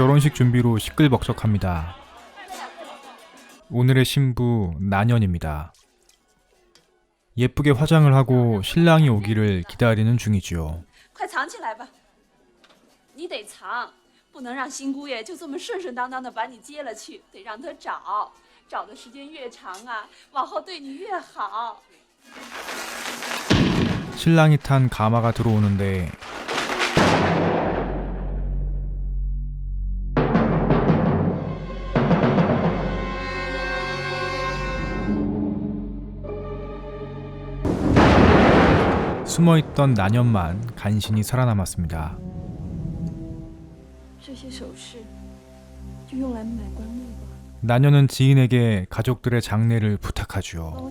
결혼식 준비로 시끌벅적합니다. 오늘의 신부 난연입니다. 예쁘게 화장을 하고 신랑이 오기를 기다리는 중이지요. 신랑이 탄 가마가 들어오는데 숨어있던 나년만 간신히 살아남았습니다. 나녀는 지인에게 가족들의 장례를 부탁하지요.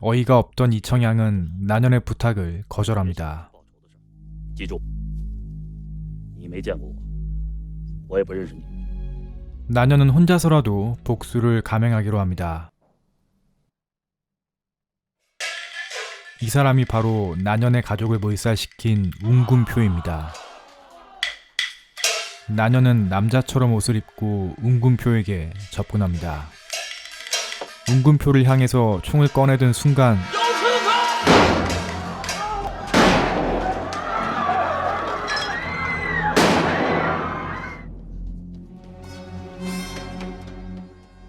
어이가 없던 이청양은 나년의 부탁을 거절합니다. 나년은 혼자서라도 복수를 감행하기로 합니다. 이 사람이 바로 나년의 가족을 몰살시킨 웅군표입니다. 나년은 남자처럼 옷을 입고 웅군표에게 접근합니다. 웅군표를 향해서 총을 꺼내든 순간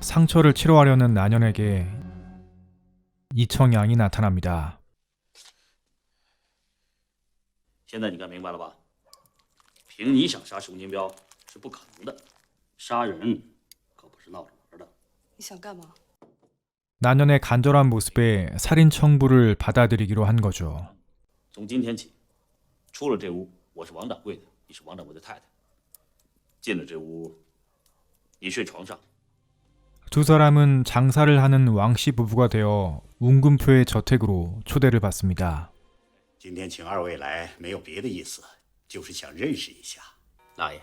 상처를 치료하려는 난연에게 이청양이 나타납니다. 现在你该明白了吧？凭你想杀熊金彪是不可能的，杀人可不是闹着玩的。你想干嘛？ 난연의 간절한 모습에 살인 청부를 받아들이기로 한 거죠. 从今天起，出了这屋，我是王掌柜的，你是王掌柜的太太。进了这屋，你睡床上， 두 사람은 장사를 하는 왕씨 부부가 되어 웅군표의 저택으로 초대를 받습니다. 今天请二位来，没有别的意思，就是想认识一下。大爷，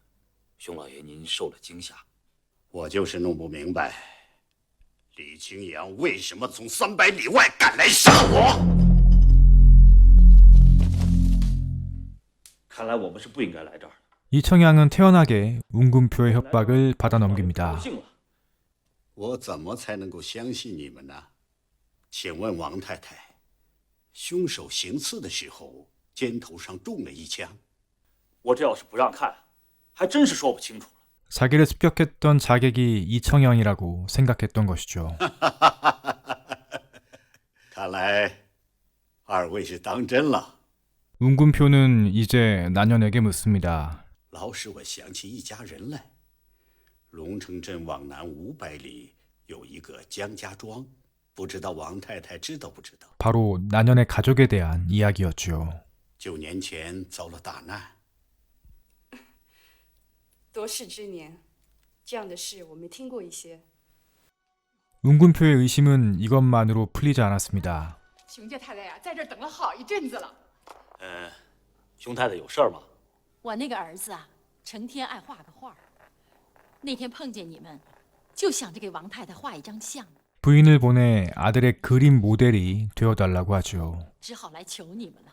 熊老爷您受了惊吓。我就是弄不明白，李清扬为什么从三百里外赶来杀我。看来我们是不应该来这儿的。 이청양은 태연하게 웅군표의 협박을 받아 넘깁니다. 高兴了，我怎么才能够相信你们呢？请问王太太，凶手行刺的时候肩头上中了一枪，我这要是不让看，还真是说不清楚了。 자기를 습격했던 자객이 이청양이라고 생각했던 것이죠. 看来二位是当真了。 웅군표는 이제 난연에게 묻습니다. 老使我想起一家人来。龙城镇往南五百里有一个江家庄，不知道王太太知道不知道？ 바로 난연의 가족에 대한 이야기였죠. 九年前遭了大难， 多事之年，这样的事我没听过一些。 웅군표의 의심은 이것만으로 풀리지 않았습니다. 熊家太太呀，在这儿等了好一阵子了。呃，熊太太有事儿吗？我那个儿子啊，成天爱画个画儿。那天碰见你们，就想着给王太太画一张像， 부인을 보내 아들의 그림 모델이 되어달라고 하죠. 只好来求你们了。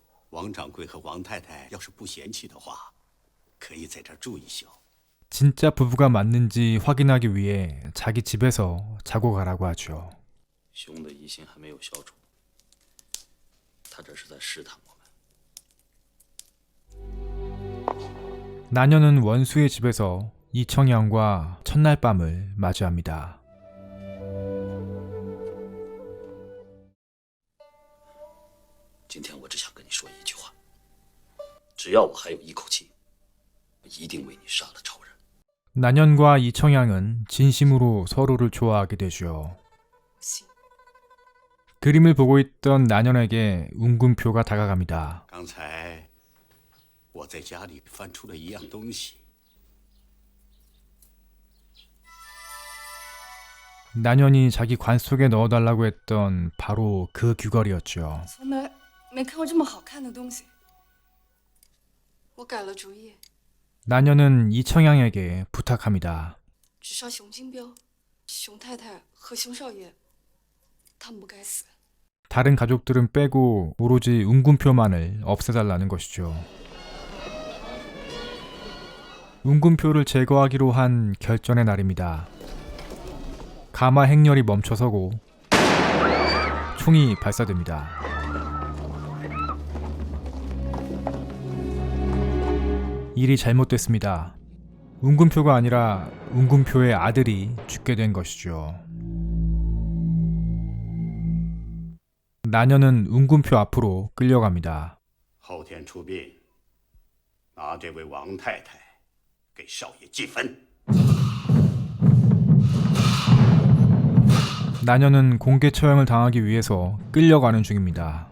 让王太太辛苦了这几日，今天就算是个回报吧。已经入夜了，王掌柜和王太太要是不嫌弃的话，可以在这儿住一宿。 진짜 부부가 맞는지 확인하기 위해 자기 집에서 자고 가라고 하죠. 兄的疑心还没有消除，他这是在试探我们。 난현은 원수의 집에서 이청양과 첫날 밤을 맞이합니다. 今天我只想跟你说一句话： 只要我还有一口气，我一定为你杀了仇人。 난현과 이청양은 진심으로 서로를 좋아하게 되죠. 行， 그림을 보고 있던 난현에게 운군표가 다가갑니다. 刚才我在家里翻出了一样东西， 난현이 자기 관 속에 넣어달라고 했던 바로 그 귀걸이였죠. 从来没看过这么好看的东西。 나녀는 이청양에게 부탁합니다. 다른 가족들은 빼고 오로지 은군표만을 없애달라는 것이죠. 은군표를 제거하기로 한 결전의 날입니다. 가마 행렬이 멈춰서고 총이 발사됩니다. 일이 잘못됐습니다. 운군표가 아니라 운군표의 아들이 죽게 된 것이죠. 나녀는 운군표 앞으로 끌려갑니다. 나녀는 공개 처형을 당하기 위해서 끌려가는 중입니다.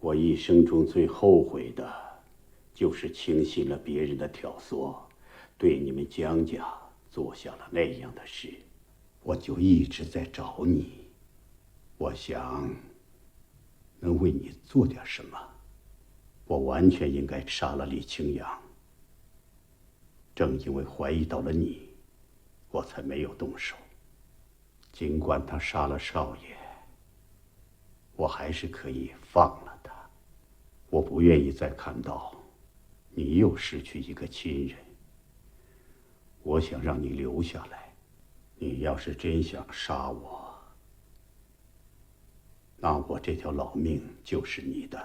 我一生中最后悔的，就是轻信了别人的挑唆，对你们江家做下了那样的事。我就一直在找你，我想能为你做点什么。我完全应该杀了李清扬。正因为怀疑到了你，我才没有动手。尽管他杀了少爷，我还是可以放了他。我不愿意再看到你又失去一个亲人。我想让你留下来。你要是真想杀我，那我这条老命就是你的。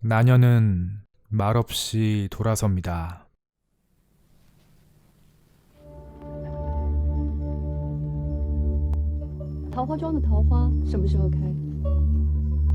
나년은 말없이 돌아섭니다. 桃花庄的桃花什么时候开？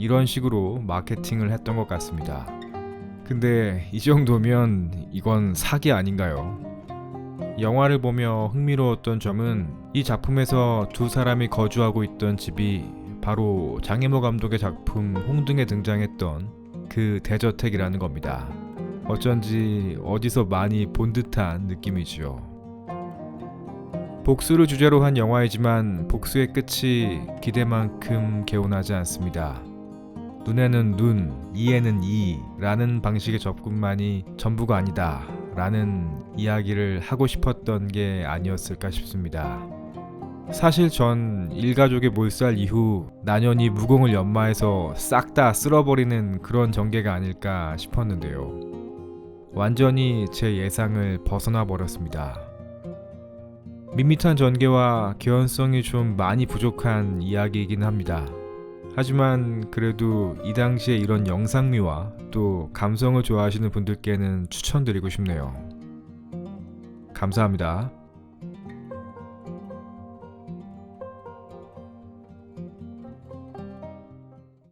이런 식으로 마케팅을 했던 것 같습니다. 근데 이 정도면 이건 사기 아닌가요? 영화를 보며 흥미로웠던 점은 이 작품에서 두 사람이 거주하고 있던 집이 바로 장혜모 감독의 작품 홍등에 등장했던 그 대저택이라는 겁니다. 어쩐지 어디서 많이 본 듯한 느낌이지요. 복수를 주제로 한 영화이지만 복수의 끝이 기대만큼 개운하지 않습니다. 눈에는 눈, 이에는 이라는 방식의 접근만이 전부가 아니다 라는 이야기를 하고 싶었던 게 아니었을까 싶습니다. 사실 전 일가족의 몰살 이후 난연이 무공을 연마해서 싹 다 쓸어버리는 그런 전개가 아닐까 싶었는데요. 완전히 제 예상을 벗어나 버렸습니다. 밋밋한 전개와 개연성이 좀 많이 부족한 이야기이긴 합니다. 하지만 그래도 이 당시에 이런 영상미와 또 감성을 좋아하시는 분들께는 추천드리고 싶네요. 감사합니다.